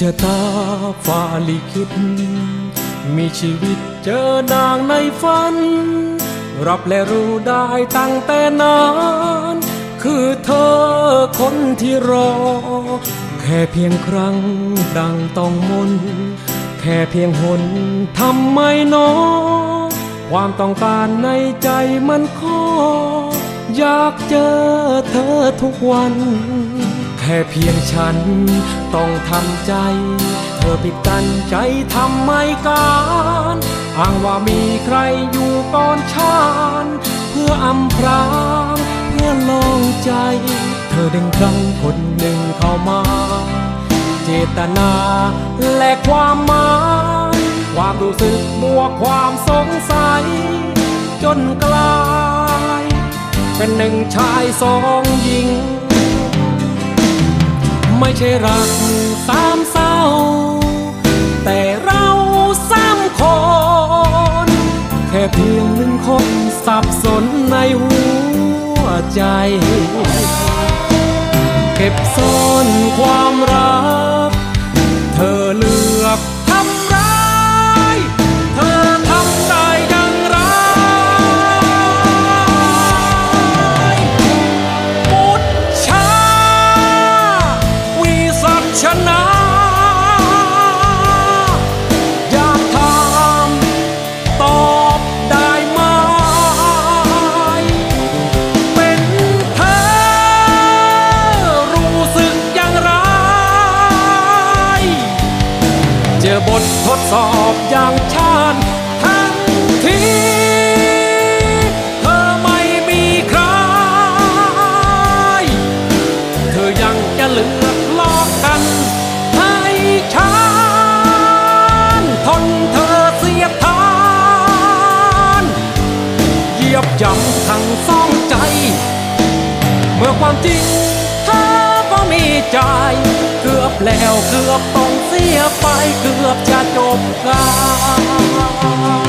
จะตาฟ้าลิขิต มีชีวิตเจอนางในฝัน รับและรู้ได้ตั้งแต่นาน คือเธอคนที่รอ แค่เพียงครั้งดังต้องมน แค่เพียงหนทำไมนอ ความต้องการในใจมันขออยากเจอเธอทุกวัน ค่เพียงฉันต้องทำใจ เธอปิดกั้นใจทำไมการอ้างว่ามีใครอยู่ก่อนฉันเพื่ออำพรางเพื่อลองใจ เธอดึงครั้งคนหนึ่งเข้ามา เจตนาและความหมายความรู้สึกบวกความสงสัย จนกลาย เป็นหนึ่งชายสองหญิง ไม่ใช่รักสามเศร้า แต่เราสามคน แค่เพียงหนึ่งคนสับสนในหัวใจ เก็บซ่อนความรัก จอบททดสอบอย่างฉันทั้งที่เธอไม่มีใคร เธอยังจะเลือกลอกกันให้ฉันทนเธอเสียทานเหยียบย่ำทั้งสองใจ เมื่อความจริงเธอก็มีใจ อบแล้วเกือบต้องเสียไปเกือบจะจบกัน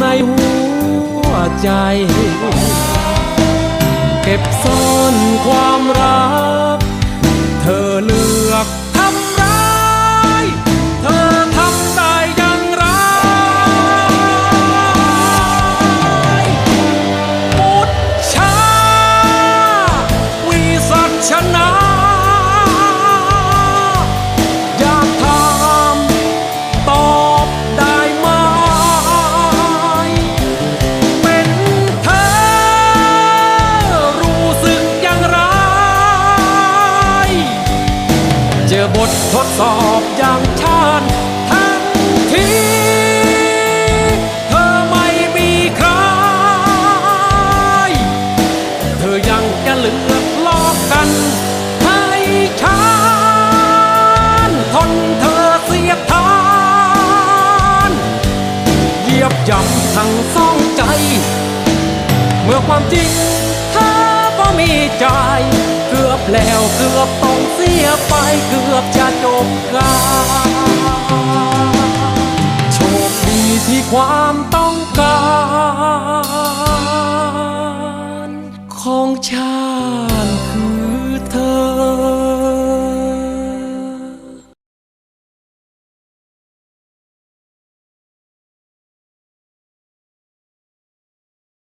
ในหัวใจ เก็บซ่อนความรัก อบททดสอบอย่างฉันทั้งที่เธอไม่มีใคร เธอยังจะเลือกลอกกันให้ฉันทนเธอเสียทานเหยียบย่ำทั้งสองใจ เมื่อความจริงเธอก็มีใจ แล้วเกือบต้องเสียไปเกือบจะจบกาโชคดีที่ความต้องการ ของฉัน